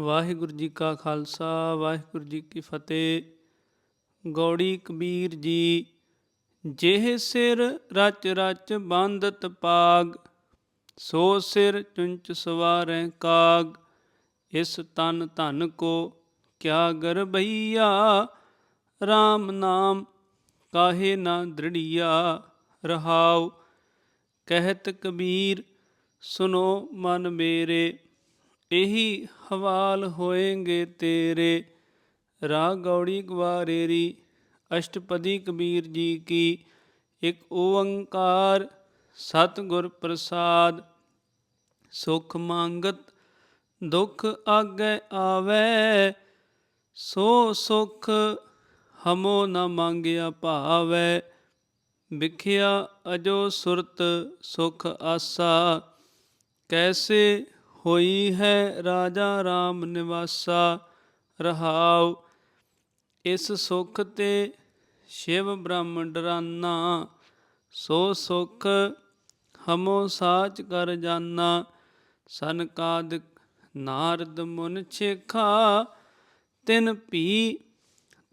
ਵਾਹਿਗੁਰੂ ਜੀ ਕਾ ਖਾਲਸਾ, ਵਾਹਿਗੁਰੂ ਜੀ ਕੀ ਫਤਿਹ। ਗੌੜੀ ਕਬੀਰ ਜੀ, ਜਿਹ ਸਿਰ ਰਚ ਰਚ ਬੰਦਤ ਪਾਗ ਸੋ ਸਿਰ ਚੁੰਚ ਸਵਾਰੈ ਕਾਗ, ਇਸ ਤਨ ਧਨ ਕੋ ਕਿਆ ਗਰਬਈਆ RAM ਨਾਮ ਕਾਹੇ ਨਾ ਦ੍ਰਿੜੀਆ? ਰਹਾਉ, ਕਹਿਤ ਕਬੀਰ, ਸੁਨੋ ਮਨ ਮੇਰੇ। ਇਹੀ ਹਵਾਲ ਹੋਏਗੇ ਤੇਰੇ। ਰਾਗ ਗੌੜੀ ਗਵਾਰੇਰੀ ਅਸ਼ਟਪਦੀ ਕਬੀਰ ਜੀ ਕੀ। ਇੱਕ ਓੰਕਾਰ ਸਤਿਗੁਰ ਪ੍ਰਸਾਦ, ਸੁਖ ਮੰਗਤ, ਦੁਖ ਆਗੇ ਆਵੇ। ਸੋ ਸੁਖ ਹਮੋ ਨ ਮੰਗਿਆ ਭਾਵੈ। ਵਿਖਿਆ ਅਜੋ ਸੁਰਤ ਸੁਖ ਆਸਾ, ਕੈਸੇ ਹੋਈ ਹੈ ਰਾਜਾ RAM ਨਿਵਾਸਾ, ਰਹਾਉ। ਇਸ ਸੁਖ ਤੇ ਸ਼ਿਵ ਬ੍ਰਹਮ ਡਰਾਨਾ, ਸੋ ਸੁਖ ਹਮੋ ਸਾਚ ਕਰ ਜਾਨਾ। ਸਨਕਾਦਿਕ ਨਾਰਦ ਮੁਨ ਛੇਖਾ, ਤਿਨ ਭੀ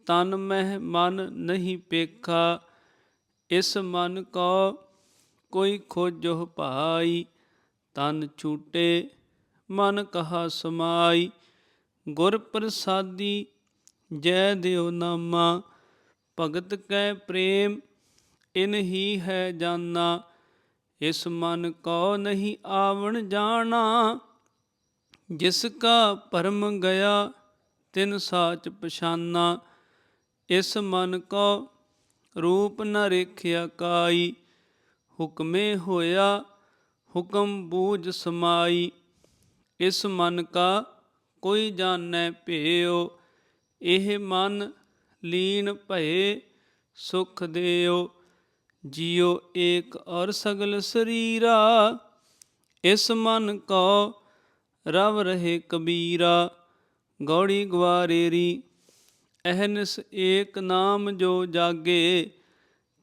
ਤਨ ਮਹਿ ਮਨ ਨਹੀਂ ਪੇਖਾ। ਇਸ ਮਨ ਕੋ ਕੋਈ ਖੋਜੋ ਭਾਈ, ਤਨ ਛੂਟੇ ਮਨ ਕਹਾ ਸਮਾਈ, ਗੁਰ ਪ੍ਰਸਾਦੀ ਜੈ ਦਿਓ ਨਾਮਾ, ਭਗਤ ਕੈ ਪ੍ਰੇਮ, ਇਨ ਹੀ ਹੈ ਜਾਨਾ, ਇਸ ਮਨ ਕੋ ਨਹੀਂ ਆਵਣ ਜਾਣਾ, ਜਿਸ ਕਾ ਭਰਮ ਗਿਆ, ਤਿਨ ਸਾਚ ਪਛਾਨਾ, ਇਸ ਮਨ ਕੋ ਰੂਪ ਨ ਰੇਖਿਆ ਕਾਈ, ਹੁਕਮੇ ਹੋਇਆ, ਹੁਕਮ ਬੂਝ ਸਮਾਈ। ਇਸ ਮਨ ਕਾ ਕੋਈ ਜਾਣੈ ਭੇਉ, ਇਹ ਮਨ ਲੀਨ ਭਏ ਸੁਖ ਦਿਓ ਜਿਉ ਏਕ ਔਰ ਸਗਲ ਸਰੀਰਾ, ਇਸ ਮਨ ਕੋ ਰਵ ਰਹੇ ਕਬੀਰਾ। ਗੌੜੀ ਗਵਾਰੇਰੀ ਅਹਨਸ ਏਕ ਨਾਮ ਜੋ ਜਾਗੇ,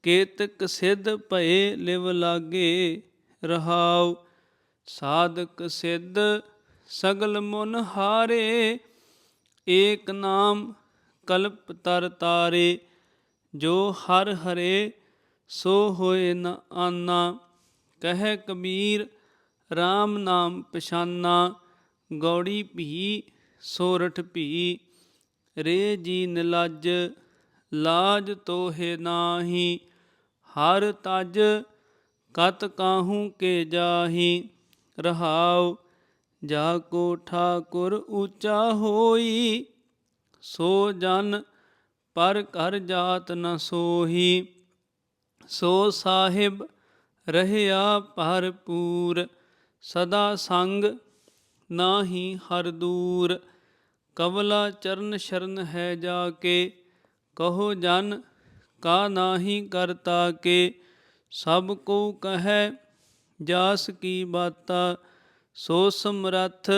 ਕੇਤਕ ਸਿੱਧ ਭਏ ਲਿਵ ਲਾਗੇ ਰਹਾਉ। ਸਾਧਕ ਸਿੱਧ ਸਗਲ ਮਨ ਹਾਰੇ, ਏਕ ਨਾਮ ਕਲਪ ਤਰ ਤਾਰੇ, ਜੋ ਹਰ ਹਰੇ, ਸੋ ਹੋਏ ਨ ਆਨਾ। ਕਹਿ ਕਬੀਰ RAM ਨਾਮ ਪਛਾਨਾ, ਗੌੜੀ ਭੀ, ਸੋਰਠ ਭੀ। ਰੇ ਜੀ ਨਿਲਜ ਲਾਜ ਤੋਹੇ ਨਾਹੀ। ਹਰ ਤਜ, ਕਤ ਕਾਹੂ ਕੇ ਜਾਹੀ। ਰਹਾਉ ਜਾ ਕੋ ਠਾਕੁਰ ਉੱਚਾ ਹੋਈ, ਸੋ ਜਨ ਪਰ ਕਰ ਜਾਤ ਨ ਸੋਹੀ। ਸੋ ਸਾਹਿਬ ਰਹਿਆ ਭਰਪੂਰ, ਸਦਾ ਸੰਗ ਨਾਹੀ ਹਰ ਦੂਰ। ਕਵਲਾ ਚਰਨ ਸ਼ਰਨ ਹੈ ਜਾ ਕੇ, ਕਹੋ ਜਨ ਕਾ ਨਾਹੀ ਕਰਤਾ ਕੇ। ਸਭ ਕੋ ਕਹੈ, ਜਾਸ ਕੀ ਬਾਤਾ ਸੋ ਸਮਰੱਥ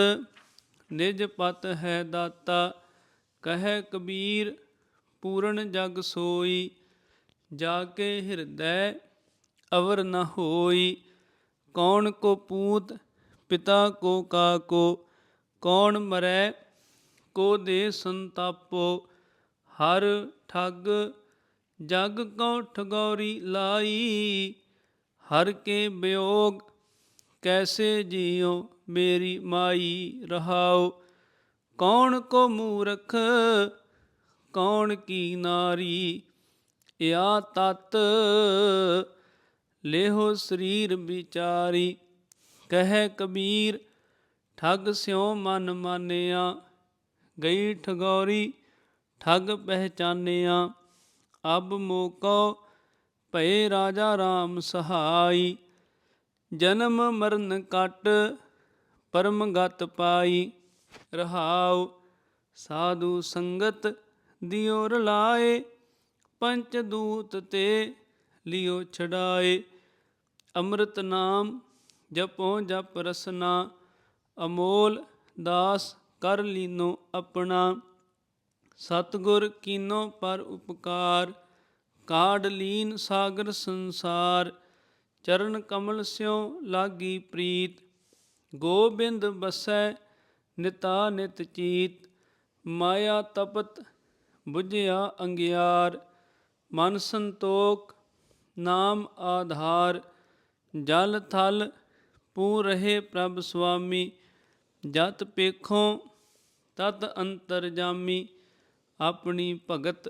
ਨਿਜ ਪਤ ਹੈ ਦਾਤਾ, ਕਹੈ ਕਬੀਰ ਪੂਰਨ ਜਗ ਸੋਈ, ਜਾ ਕੇ ਹਿਰਦੈ ਅਵਰ ਨ ਹੋਈ। ਕੌਣ ਕੋ ਪੂਤ, ਪਿਤਾ ਕੋ ਕਾ ਕੋ ਕੌਣ ਮਰੈ, ਕੋ ਦੇ ਸੰਤਾਪੋ। ਹਰ ਠੱਗ ਜਗ ਕੋ ਠਗੌਰੀ ਲਾਈ, ਹਰ ਕੇ ਵਿਯੋਗ ਕੈਸੇ ਜੀਉ ਮੇਰੀ ਮਾਈ ਰਹਾਉ ਕੌਣ ਕੋ ਮੂਰਖ, ਕੌਣ ਕੀ ਨਾਰੀ? ਇਆ ਤਤ ਲੇਹੋ ਸਰੀਰ ਵਿਚਾਰੀ। ਕਹਿ ਕਬੀਰ, ਠੱਗ ਸਿਉ ਮਨ ਮਾਨਿਆ। ਗਈ ਠਗੌਰੀ, ਠੱਗ ਪਹਿਚਾਨਿਆ। ਅਬ ਮੋਕੋ, ਭਏ ਰਾਜਾ RAM ਸਹਾਈ। ਜਨਮ ਮਰਨ ਕਟ, ਪਰਮ ਗਤ ਪਾਈ ਰਹਾਉ। ਸਾਧੂ ਸੰਗਤ ਦਿਓ ਰਲਾਏ, ਪੰਚ ਦੂਤ ਤੇ ਲਿਓ ਛਡਾਏ। ਅੰਮ੍ਰਿਤ ਨਾਮ ਜਪੋ ਜਪ ਰਸਨਾ, ਅਮੋਲ ਦਾਸ ਕਰ ਲੀਨੋ ਆਪਣਾ। ਸਤਗੁਰ ਕੀਨੋ ਪਰ ਉਪਕਾਰ, ਕਾਢ ਲੀਨ ਸਾਗਰ ਸੰਸਾਰ। ਚਰਨ ਕਮਲ ਸਿਉ ਲਾਗੀ ਪ੍ਰੀਤ, ਗੋਬਿੰਦ ਬਸੈ ਨਿਤਾ ਨਿਤ ਚੀਤ, ਮਾਇਆ ਤਪਤ ਬੁਝਿਆ ਅੰਗਿਆਰ, ਮਨ ਸੰਤੋਖ ਨਾਮ ਆਧਾਰ, ਜਲ ਥਲ ਪੂ ਰਹੇ ਪ੍ਰਭ ਸੁਆਮੀ, ਜਤ ਪੇਖੋਂ ਤਤ ਅੰਤਰ ਜਾਮੀ, ਆਪਣੀ ਭਗਤ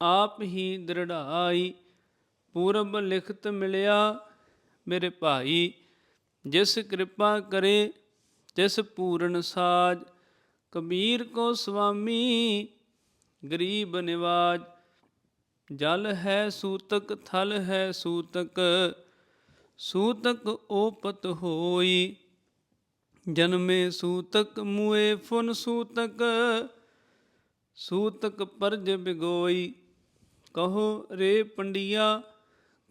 ਆਪ ਹੀ ਦ੍ਰਿੜਾਈ, ਪੂਰਬ ਲਿਖਤ ਮਿਲਿਆ ਮੇਰੇ ਭਾਈ, ਜਿਸ ਕਿਰਪਾ ਕਰੇ, ਤਿਸ ਪੂਰਨ ਸਾਜ, ਕਬੀਰ ਕੋ ਸੁਆਮੀ ਗਰੀਬ ਨਿਵਾਜ, ਜਲ ਹੈ ਸੂਤਕ, ਥਲ ਹੈ ਸੂਤਕ ਸੂਤਕ ਓਪਤ ਹੋਈ, ਜਨਮੇ ਸੂਤਕ, ਮੂਏ ਫੁਨ ਸੂਤਕ ਸੂਤਕ ਪਰਜ ਬਿਗੋਈ, ਕਹੋ ਰੇ ਪੰਡਿਆ,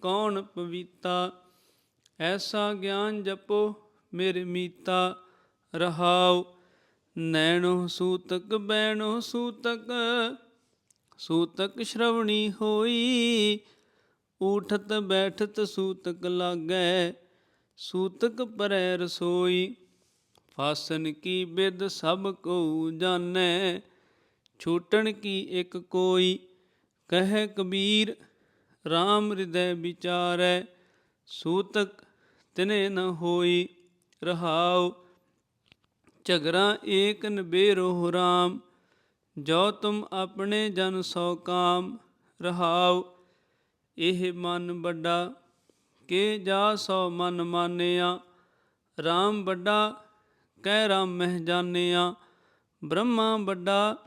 ਕੌਣ ਪਵੀਤਾ ਐਸਾ ਗਿਆਨ ਜਪੋ, ਮੇਰੇ ਮੀਤਾ ਰਹਾਉ। ਨੈਣੋ ਸੂਤਕ, ਬੈਣੋ ਸੂਤਕ ਸੂਤਕ ਸ਼ਰਵਣੀ ਹੋਈ। ਉਠਤ ਬੈਠਤ, ਸੂਤਕ ਲਾਗੈ, ਸੂਤਕ ਪਰੈ ਰਸੋਈ। ਫਾਸਨ ਕੀ ਬਿਦ ਸਭ ਕੋ ਜਾਣੈ, ਛੂਟਣ ਕੀ ਇੱਕ ਕੋਈ। ਕਹੈ ਕਬੀਰ RAM ਹਿਰਦੈ ਵਿਚਾਰੈ, ਸੂਤਕ ਤਿਨੇ ਨ ਹੋਈ ਰਹਾਉ, ਝਗਰਾ ਏਕ ਨਬੇਰੋ ਰਾਮ, ਜੋ ਤੁਮ ਆਪਣੇ ਜਨ ਸੋ ਕਾਮ, ਰਹਾਉ, ਇਹ ਮਨ ਵੱਡਾ, ਕੇ ਜਾ ਸੋ ਮਨ ਮਾਨਿਆ RAM ਵੱਡਾ ਕਹਿ ਰਾਮ ਮਹਿ ਜਾਣਿਆ, ਬ੍ਰਹਮਾ ਵੱਡਾ,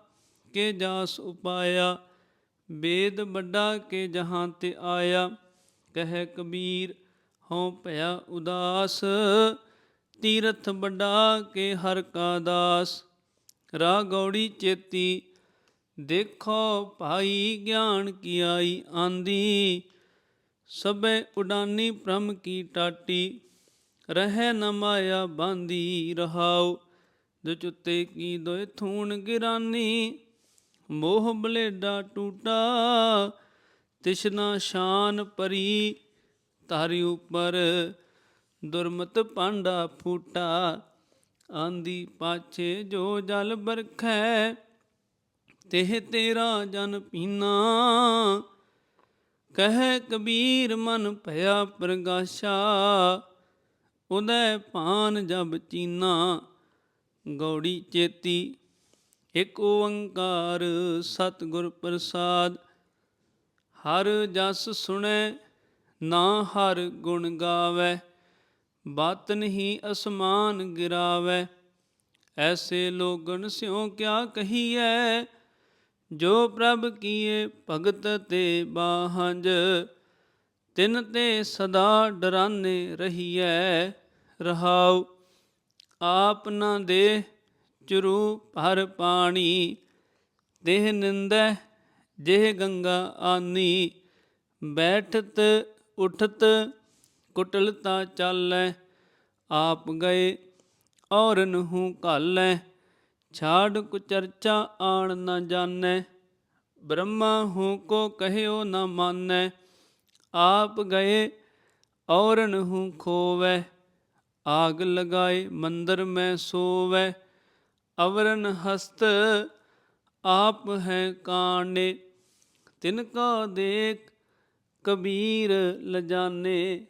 ਕੇ ਜਾਸ ਉਪਾਇਆ, ਵੇਦ ਵੱਡਾ, ਕੇ ਜਹਾਂ ਤੇ ਆਇਆ, ਕਹਿ ਕਬੀਰ ਹਉ ਭਇਆ ਉਦਾਸ, ਤੀਰਥ ਵੱਡਾ ਕੇ ਹਰ ਕਾ ਦਾਸ। ਰਾ ਗੌੜੀ ਚੇਤੀ, ਦੇਖੋ ਭਾਈ ਗਿਆਨ ਕੀ ਆਈ ਆਂਦੀ। ਸਭੇ ਉਡਾਨੀ ਭ੍ਰਮ ਕੀ ਟਾਟੀ, ਰਹਿ ਨ ਮਾਇਆ ਬਾਂਦੀ ਰਹਾਉ। ਦੁਚੁੱਤੇ ਕੀ ਦੋਇ ਥੂਣ ਗਿਰਾਨੀ, ਮੋਹ ਬਲੇਡਾ ਟੂਟਾ। ਤਿਸ਼ਨਾ ਸ਼ਾਨ ਪਰੀ ਤਾਰੀ ਉਪਰ ਦੁਰਮਤ ਪਾਂਡਾ ਫੂਟਾ, ਆਂਦੀ ਪਾਛੇ ਜੋ ਜਲ ਬਰਖੈ, ਤਿਹ ਤੇਰਾ ਜਨ ਪੀਨਾ। ਕਹੈ ਕਬੀਰ, ਮਨ ਭਇਆ ਪ੍ਰਗਾਸ਼ਾ, ਉਦੈ ਪਾਨ ਜਬ ਚੀਨਾ। ਗੌੜੀ ਚੇਤੀ, ਇਕ ਓੰਕਾਰ ਸਤਿਗੁਰ ਪ੍ਰਸਾਦ, ਹਰ ਜਸ ਸੁਣੈ ਨਾ ਹਰ ਗੁਣ ਗਾਵੇ, ਬਾਤ ਨਹੀਂ ਅਸਮਾਨ ਗਿਰਾਵੇ। ਐਸੇ ਲੋਗਨ ਸਿਉ ਕਿਆ ਕਹੀਐ, ਜੋ ਪ੍ਰਭ ਕੀਏ ਭਗਤ ਤੇ ਬਾਹੰਜ। ਤਿਨ ਤੇ ਸਦਾ ਡਰਾਨੇ ਰਹੀਐ, ਰਹਾਉ, ਆਪ ਨਾ ਦੇ ਚਰੂ ਭਰ ਪਾਣੀ। ਦੇਹ ਨਿੰਦੈ, ਜਿਹ ਗੰਗਾ ਆਨੀ, ਬੈਠਤ ਉਠਤ ਕੁਟਲਤਾ ਚਾਲੈ, ਆਪ ਗਏ ਔਰ ਨਹੂ ਘਾਲੈ। ਛਾੜ ਕੁ ਚਰਚਾ ਆਣ ਨਾ ਜਾਣੈ, ਬ੍ਰਹਮਾ ਹੂੰ ਕੋ ਕਹਿਓ ਨਾ ਮਾਨੈ। ਆਪ ਗਏ ਔਰਨ ਹੂੰ ਖੋਵੈ, ਆਗ ਲਗਾਏ ਮੰਦਰ ਮੈਂ ਸੋਵੈ। ਅਵਰਨ ਹਸਤ ਆਪ ਹੈ ਕਾਣੇ, ਤਿਨ ਕਾ ਦੇਖ ਕਬੀਰ ਲਜਾਨੇ,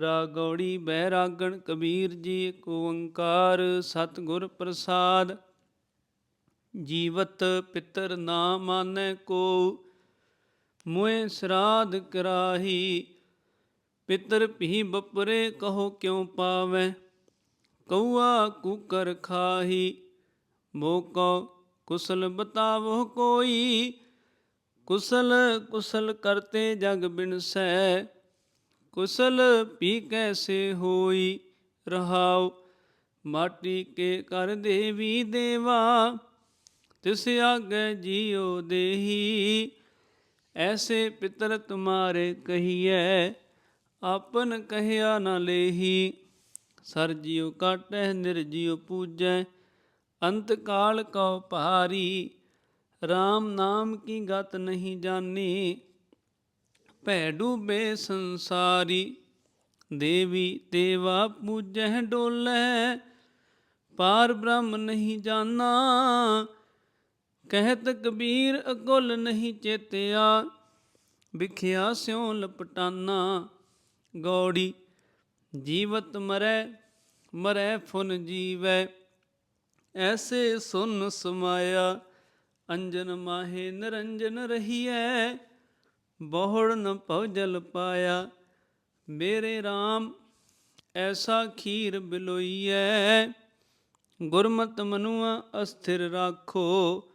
ਰਾਗੌੜੀ ਬੈਰਾਗਣ ਕਬੀਰ ਜੀ ਏਕ ਓੰਕਾਰ, ਸਤਿਗੁਰ ਪ੍ਰਸਾਦ। ਜੀਵਤ ਪਿਤਰ ਨਾ ਮਾਨੈ ਕੋ, ਮੋਏ ਸਰਾਧ ਕਰਾਹੀ। ਪਿਤਰ ਭੀ ਬਪਰੇ ਕਹੋ ਕਿਉ ਪਾਵੈ, ਕਉਆ ਕੁਕਰ ਖਾਹੀ। ਮੋਕੋ ਕੁਸਲ ਬਤਾਵੋ ਕੋਈ ਕੁਸਲ ਕੁਸਲ ਕਰਤੇ ਜਗ ਬਿਨਸੈ ਕੁਸਲ ਪੀ ਕੈਸੇ ਹੋਈ ਰਹਾਉ? ਮਾਟੀ ਕੇ ਕਰ ਦੇਵੀ ਦੇਵਾ, ਤਿਸ ਆਗੇ ਜੀਉ ਦੇਹੀ। ਐਸੇ ਪਿਤਰ ਤੁਮਾਰੇ ਕਹੀਐ, ਆਪਨ ਕਹਿਆ ਨ ਲੇਹੀ। ਸਰ ਜਿਉ ਕਾਟੈ ਨਿਰਜੀਉ ਪੂਜੈ, ਅੰਤ ਕਾਲ ਕਉ ਭਾਰੀ। RAM ਨਾਮ ਕੀ ਗਤ ਨਹੀਂ ਜਾਣੀ? ਭੈ ਡੂਬੇ ਸੰਸਾਰੀ, ਦੇਵੀ ਦੇਵਾ ਪੂਜੈ ਡੋਲੇ ਪਾਰ ਬ੍ਰਹਮ ਨਹੀਂ ਜਾਣਾ। ਕਹਿਤ ਕਬੀਰ ਅਕੁਲ ਨਹੀਂ ਚੇਤਿਆ, ਵਿਖਿਆ ਸਿਉ ਲਪਟਾਨਾ। ਗੌੜੀ, ਜੀਵਤ ਮਰੈ ਮਰੈ ਫੁਨ ਜੀਵੈ, ਐਸੇ ਸੁਨ ਸਮਾਇਆ। ਅੰਜਨ ਮਾਹੇ ਨਿਰੰਜਨ ਰਹੀਐ, ਬਹੁੜ ਨ ਭਵਜਲ ਪਾਇਆ। ਮੇਰੇ RAM ਐਸਾ ਖੀਰ ਬਿਲੋਈਐ। ਗੁਰਮਤਿ ਮਨੁਆ ਅਸਥਿਰ ਰਾਖੋ,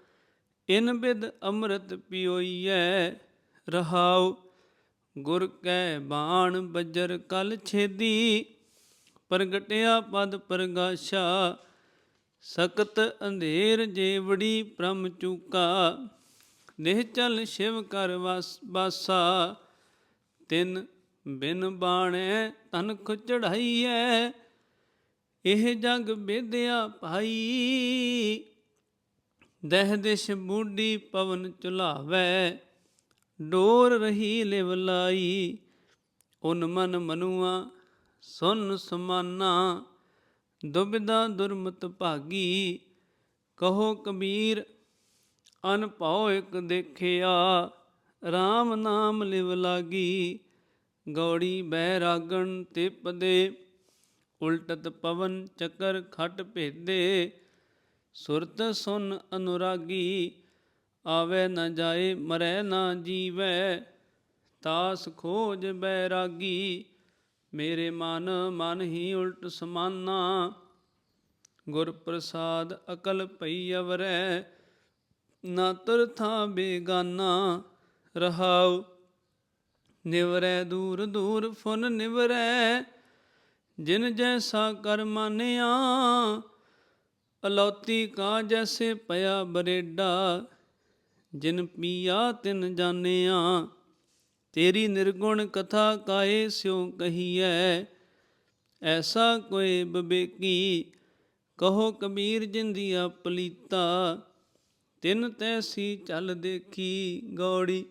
ਇਨ ਬਿਦ ਅੰਮ੍ਰਿਤ ਪਿਓਈਐ। ਰਹਾਉ, ਗੁਰ ਕੈ ਬਾਣ ਬੱਜਰ ਕਲ ਛੇਦੀ, ਪ੍ਰਗਟਿਆ ਪਦ ਪ੍ਰਗਾਸ਼ਾ। ਸਕਤ ਅੰਧੇਰ ਜੇਵੜੀ ਪ੍ਰਮ ਚੂਕਾ ਦੇਹ ਚਲ ਸ਼ਿਵ ਕਰ ਵਾਸ ਬਾਸਾ ਤਿਨ ਬਿਨ ਬਾਣੈ ਤਨ ਖੁ ਚੜਾਈਐ, ਇਹ ਜਗ ਬੇਦਿਆ ਭਾਈ। ਦਹਿ ਦਿਸ਼ ਬੂਢੀ ਪਵਨ ਚੁਲਾਵੈ, ਡੋਰ ਰਹੀ ਲਿਵ ਲਾਈ। ਉਨ ਮਨ ਮਨੁਆ, ਸੁਨ ਸਮਾਨਾ। ਦੁਬਿਦਾ ਦੁਰਮਤ ਭਾਗੀ, ਕਹੋ ਕਬੀਰ ਅਨ ਇਕ ਦੇਖਿਆ RAM ਨਾਮ ਲਿਵ ਲਾਗੀ, ਗੌੜੀ ਬੈਰਾਗਣ ਰਾਗਣ ਤਿਪਦੇ, ਉਲਟਤ ਪਵਨ ਚੱਕਰ ਖਟ ਭੇਦੇ, ਸੁਰਤ ਸੁਨ ਅਨੁਰਾਗੀ, ਆਵੇ ਨਾ ਜਾਏ ਮਰੈ ਨਾ ਜੀਵੈ, ਤਾਸ ਖੋਜ ਬੈਰਾਗੀ ਮੇਰੇ ਮਨ ਮਨ ਹੀ ਉਲਟ ਸਮਾਨਾ। ਗੁਰ ਪ੍ਰਸਾਦ ਅਕਲ ਪਈ ਅਵਰੈ, ਨਾ ਤੁਰ ਥਾਂ ਬੇਗਾਨਾ। ਰਹਾਉ, ਨਿਵਰੈ ਦੂਰ ਦੂਰ, ਫੁਨ ਨਿਵਰੈ। ਜਿਨ ਜੈਸਾ ਕਰ ਮਾਨਿਆ, ਅਲੌਤੀ ਕਾ ਜੈਸੇ ਪਿਆ ਬਰੇਡਾ। ਜਿਨ ਪੀਆ ਤਿਨ ਜਾਣਿਆ ਤੇਰੀ ਨਿਰਗੁਣ ਕਥਾ ਕਾਏ ਸਿਉ ਕਹੀਐ? ਐਸਾ ਕੋਈ ਬਬੇਕੀ, ਕਹੋ ਕਬੀਰ ਜਿੰਦੀਆ ਪਲੀਤਾ। ਤਿਨ ਤੈਸੀ ਚੱਲ ਦੇਖੀ ਗੌੜੀ,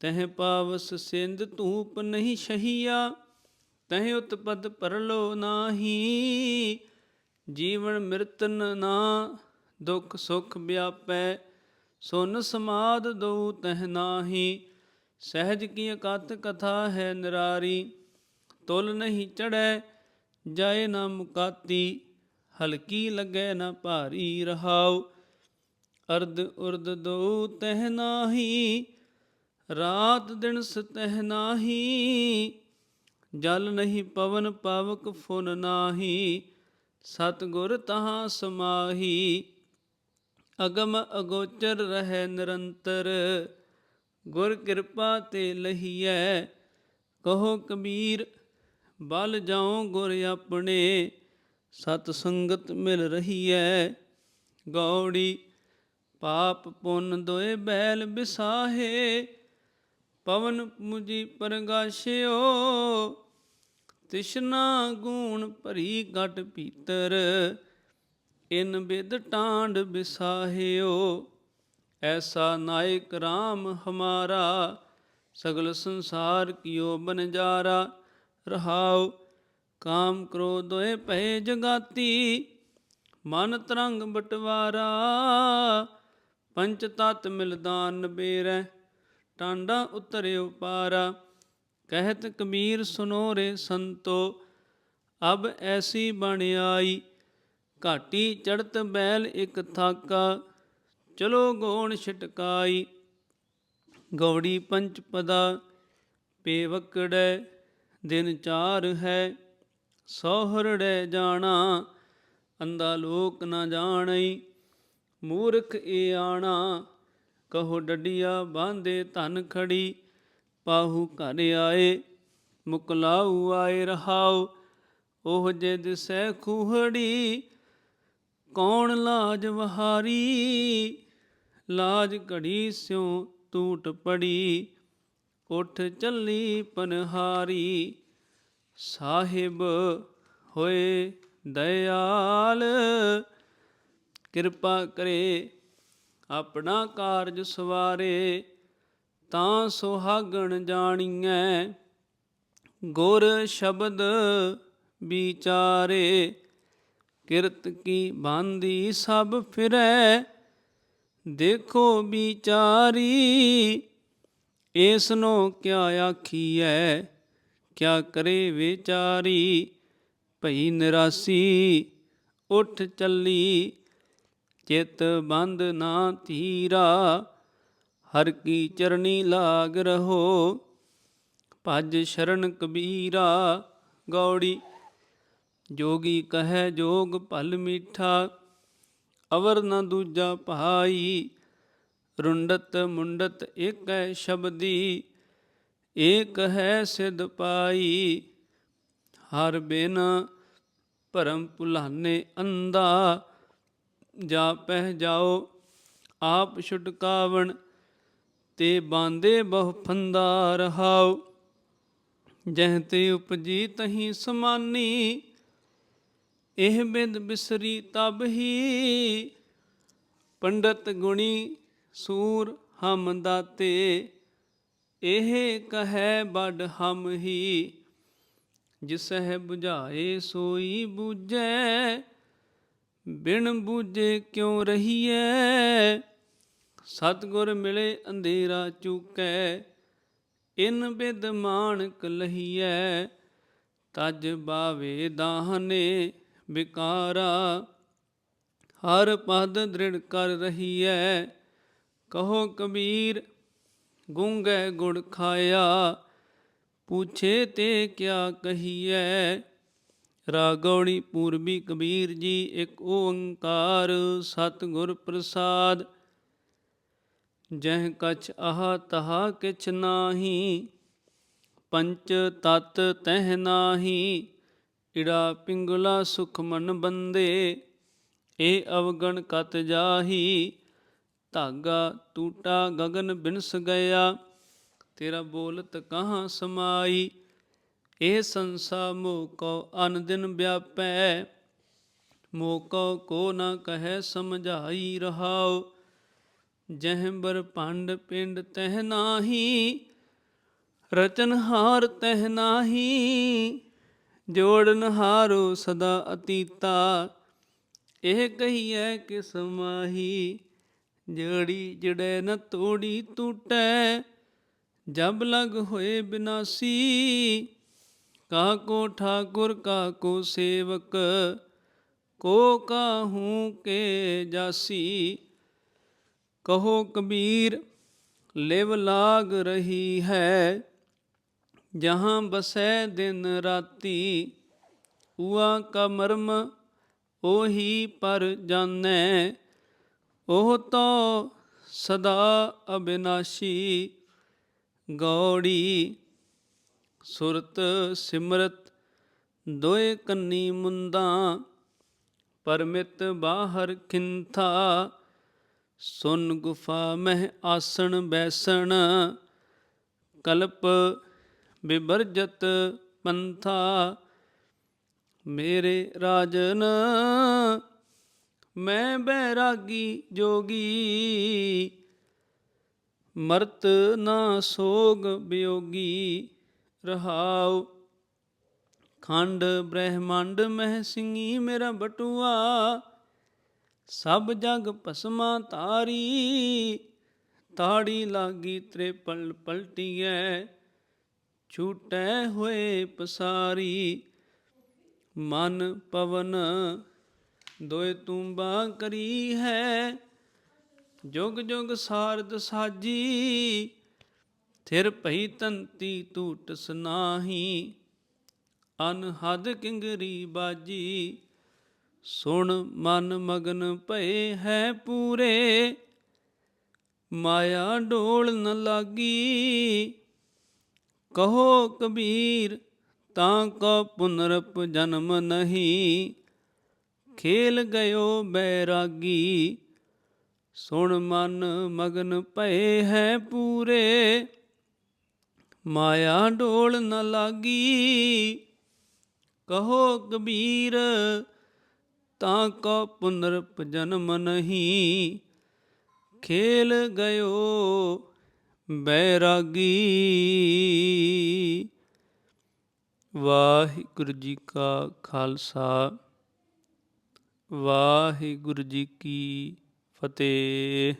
ਤਹ ਪਾਵਸ ਸਿੰਧ ਧੂਪ ਨਹੀਂ ਸ਼ਹੀਆ। ਤਹ ਉਤਪਦ ਪਰਲੋ ਨਾਹੀ, ਜੀਵਨ ਮਿਰਤਨ ਨਾ ਦੁਖ ਸੁਖ ਵਿਆਪੈ। ਸੁਨ ਸਮਾਦ ਦੋ ਤਹ ਨਾਹੀ ਸਹਿਜ ਕੀ ਅਕਥ ਕਥਾ ਹੈ ਨਿਰਾਰੀ, ਤੁਲ ਨਹੀਂ ਚੜੈ ਜਾਏ ਨਾ ਮੁਕਾਤੀ, ਹਲਕੀ ਲੱਗੈ ਨਾ ਭਾਰੀ ਰਹਾਉ। ਅਰਧ ਉਰਦ ਦੋ ਤਹ ਨਾਹੀ, ਰਾਤ ਦਿਨ ਸਤਹ ਨਾਹੀ। ਜਲ ਨਹੀਂ ਪਵਨ ਪਾਵਕ ਫੁਨ ਨਾਹੀ ਸਤ ਗੁਰ ਤਹਾਂ ਸਮਾਹੀ। ਅਗਮ ਅਗੋਚਰ ਰਹਿ ਨਿਰੰਤਰ ਗੁਰ ਕਿਰਪਾ ਤੇ ਲਹੀਐ, ਕਹੋ ਕਬੀਰ, ਬਲ ਜਾਉ ਗੁਰ ਆਪਣੇ, ਸਤ ਸੰਗਤ ਮਿਲ ਰਹੀਐ। ਗੌੜੀ ਪਾਪ ਪੁੰਨ ਦੋਏ ਬੈਲ ਬਿਸਾਹੇ, ਪਵਨ ਮੁਜੀ ਪਰਗਾਸ਼ਿਓ, ਤਿਸ਼ਨਾ ਗੂਣ ਭਰੀ ਘਟ ਭੀਤਰ ਇਨ ਬਿਦ ਟਾਂਡ ਬਿਸਾਹਿਓ। ਐਸਾ ਨਾਇਕ RAM ਹਮਾਰਾ, ਸਗਲ ਸੰਸਾਰ ਕੀਓ ਬਨਜਾਰਾ ਰਹਾਉ ਕਾਮ ਕ੍ਰੋਧ ਦੋਏ ਭਏ ਜਗਾਤੀ, ਮਨ ਤਰੰਗ ਬਟਵਾਰਾ। ਪੰਚ ਤਤ ਮਿਲਦਾਨ ਨਬੇਰੈ ਟਾਂਡਾ ਉਤਰਿਓ ਪਾਰਾ। ਕਹਿਤ ਕਬੀਰ ਸੁਨੋ ਰੇ ਸੰਤੋ, ਅਬ ਐਸੀ ਬਣ ਆਈ। ਘਾਟੀ ਚੜਤ ਬੈਲ ਇਕ ਥਾਕਾ। ਚਲੋ ਗੋਣ ਛਟਕਾਈ। ਗੌੜੀ ਪੰਚ ਪਦਾ, ਪੇਵਕੜੈ ਦਿਨ ਚਾਰ ਹੈ। ਸੋਹਰੜੈ ਜਾਣਾ ਅੰਦਾ ਲੋਕ ਨਾ ਜਾਣਈ। ਮੂਰਖ ਏ ਆਣਾ, ਕਹੋ ਡੱਡੀਆ ਬਾਂਦੇ ਧਨ ਖੜੀ। ਪਾਹੂ ਘਰ ਆਏ ਮੁਕਲਾਉ ਆਏ ਰਹਾਉ। ਉਹ ਜੇ ਦਿਸੈ ਖੂਹੜੀ, ਕੌਣ ਲਾਜ ਵਹਾਰੀ। ਲਾਜ ਘੜੀ ਸਿਉ ਟੂਟ ਪੜੀ, ਉਠ ਚੱਲੀ ਪਨਹਾਰੀ। ਸਾਹਿਬ ਹੋਏ ਦਇਆਲ, ਕਿਰਪਾ ਕਰੇ ਆਪਣਾ ਕਾਰਜ ਸਵਾਰੇ, ਤਾਂ ਸੁਹਾਗਣ ਜਾਣੀਐ ਗੁਰ ਸ਼ਬਦ ਵਿਚਾਰੇ। ਕਿਰਤ ਕੀ ਬਾਂਦੀ ਸਭ ਫਿਰੈ ਦੇਖੋ ਵਿਚਾਰੀ ਏਸਨੋ ਕਿਆ ਆਖੀਐ? ਕਿਆ ਕਰੇ ਵਿਚਾਰੀ? ਭਈ ਨਿਰਾਸੀ, ਉੱਠ ਚੱਲੀ। ਚਿਤ ਬੰਦ ਨਾ ਧੀਰਾ, ਹਰ ਕੀ ਚਰਣੀ ਲਾਗ ਰਹੋ। ਭਜ ਸ਼ਰਨ ਕਬੀਰਾ, ਗੌੜੀ ਜੋਗੀ ਕਹੈ ਜੋਗ ਭਲ ਮੀਠਾ। ਅਵਰ ਨ ਦੂਜਾ ਭਾਈ, ਰੁੰਡਤ ਮੁੰਡਤ ਏਕੈ ਸ਼ਬਦੀ, ਏਕ ਹੈ ਸਿਧ ਪਾਈ। ਹਰ ਬਿਨ ਭਰਮ ਭੁਲਾਨੇ ਅੰਦਾ ਜਾ ਪਹਿ ਜਾਓ ਆਪ ਛੁਟਕਾਵਣ, ਤੇ ਬਾਂਦੇ ਬਹੁ ਫੰਦਾ ਰਹਾਉ ਜਹ ਤੇ ਉਪਜੀ ਤਹੀਂ ਸਮਾਨੀ ਇਹ ਬਿੰਦ ਬਿਸਰੀ ਤਬ ਹੀ ਪੰਡਤ ਗੁਣੀ ਸੂਰ ਹਮ ਦਾਤੇ। ਇਹ ਕਹੈ ਬੜ ਹਮ ਹੀ ਜਿਸਹਿ 부ਝਾਏ ਸੋਈ ਬੂਝੈ। ਬਿਨ ਬੂਝੇ ਕਿਉ ਰਹੀਐ? ਸਤਗੁਰ ਮਿਲੇ ਅੰਧੇਰਾ ਚੁਕੈ, ਇਨ ਬਿਦ ਮਾਨਕ ਲਹੀਐ। ਤਜ ਬਾਵੇ ਦਾਹਨੇ ਵਿਕਾਰਾ, ਹਰ ਪਦ ਦ੍ਰਿੜ ਕਰ ਰਹੀਐ। ਕਹੋ ਕਬੀਰ, ਗੂੰਗੇ ਗੁੜ ਖਾਇਆ। ਪੁੱਛੇ ਤੇ ਕਿਆ ਕਹੀਐ। ਰਾਗੌੜੀ ਪੂਰਬੀ ਕਬੀਰ ਜੀ, ਇੱਕ ਓੰਕਾਰ ਸਤਿਗੁਰ ਪ੍ਰਸਾਦ। ਜਹ ਕਛ ਆਹ ਤਹਾ ਕਿਛ ਨਾਹੀ, ਪੰਚ ਤਤ ਤਹ ਨਾਹੀ। ਇੜਾ ਪਿੰਗਲਾ ਸੁਖ ਮਨ ਬੰਦੇ, ਇਹ ਅਵਗਣ ਕਤ ਜਾਹੀ। ਧਾਗਾ ਟੂਟਾ ਗਗਨ ਬਿਨਸ ਗਿਆ, ਤੇਰਾ ਬੋਲਤ ਕਹਾਂ ਸਮਾਈ। ਇਹ ਸੰਸਾ ਮੋਕੋ ਅਨ ਦਿਨ ਵਿਆਪੈ ਮੋਕੋ ਕੋ ਨਾ ਕਹੈ ਸਮਝਾਈ ਰਹਾਓ ਜਹ ਬਰ ਭੰਡ ਪਿੰਡ ਤਹਿ ਨਾਹੀ ਰਚਨਹਾਰ ਤਹਿ ਨਾਹੀ। ਜੋੜਨ ਹਾਰੋ ਸਦਾ ਅਤੀਤਾ। ਇਹ ਕਹੀਐ ਕਿ ਸਮਾਹੀ ਜੜੀ ਜੜੈ ਨ ਤੋੜੀ ਟੂਟੈ, ਜਬ ਲਗ ਹੋਏ ਬਿਨਾਸੀ। ਕਾ ਕੋ ਠਾਕੁਰ, ਕਾ ਕੋ ਸੇਵਕ, ਕੋ ਕਾਹੂ ਕੇ ਜਾਸੀ। ਕਹੋ ਕਬੀਰ, ਲਿਵ ਲਾਗ ਰਹੀ ਹੈ ਜਹਾਂ ਬਸੈ ਦਿਨ ਰਾਤੀ ਉਆ ਕਾ ਮਰਮ ਉਹੀ ਪਰ ਜਾਣੈ। ਉਹ ਤੋ ਸਦਾ ਅਬਿਨਾਸ਼ੀ ਗੌੜੀ। ਸੁਰਤ ਸਿਮਰਤ ਦੋਏ ਕੰਨੀ ਮੁੰਦਾ, ਪਰਮਿਤ ਬਾਹਰ ਖਿੰਥਾ। ਸੁਨ ਗੁਫਾ ਮਹਿ ਆਸਣ ਬੈਸਣ, ਕਲਪ ਬਿਬਰਜਤ ਪੰਥਾ, ਮੇਰੇ ਰਾਜਨ, ਮੈਂ ਬੈਰਾਗੀ ਜੋਗੀ, ਮਰਤ ਨਾ ਸੋਗ ਬਿਯੋਗੀ ਰਹਾਉ ਖੰਡ ਬ੍ਰਹਿਮੰਡ ਮਹਿ ਸਿੰਘੀ ਮੇਰਾ ਬਟੂਆ, ਸਭ ਜਗ ਭਸਮਾ ਤਾਰੀ ਤਾੜੀ ਲਾਗੀ ਤ੍ਰਿਪਲ ਪਲਟੀਐ। ਛੂਟੈ ਹੋਏ ਪਸਾਰੀ, ਮਨ ਪਵਨ ਦੋਇ ਤੁੰਬਾ ਕਰੀ ਹੈ। ਜੁਗ ਜੁਗ ਸਾਰਦ ਸਾਜੀ, ਥਿਰ ਭਈ ਤੰਤੀ ਟੂਟ ਸਨਾਹੀ। ਅਨਹਦ ਕਿੰਗਰੀ ਬਾਜੀ, ਸੁਣ ਮਨ ਮਗਨ ਭਏ ਹੈ ਪੂਰੇ। ਮਾਇਆ ਡੋਲ ਨ ਲਾਗੀ ਕਹੋ ਕਬੀਰ, ਤਾਂ ਕੋ ਪੁਨਰਪ ਜਨਮ ਨਹੀਂ। ਖੇਲ ਗਇਓ ਬੈਰਾਗੀ, ਸੁਣ ਮਨ ਮਗਨ ਭਏ ਹੈ ਪੂਰੇ। ਮਾਇਆ ਡੋਲ ਨ ਲਾਗੀ, ਕਹੋ ਕਬੀਰ, ਤਾਂ ਕੋ ਪੁਨਰਪ ਜਨਮ ਨਹੀਂ। ਖੇਲ ਗਇਓ ਬੈਰਾਗੀ। ਵਾਹਿਗੁਰੂ ਜੀ ਕਾ ਖਾਲਸਾ ਵਾਹਿਗੁਰੂ ਜੀ ਕੀ ਫਤਿਹ।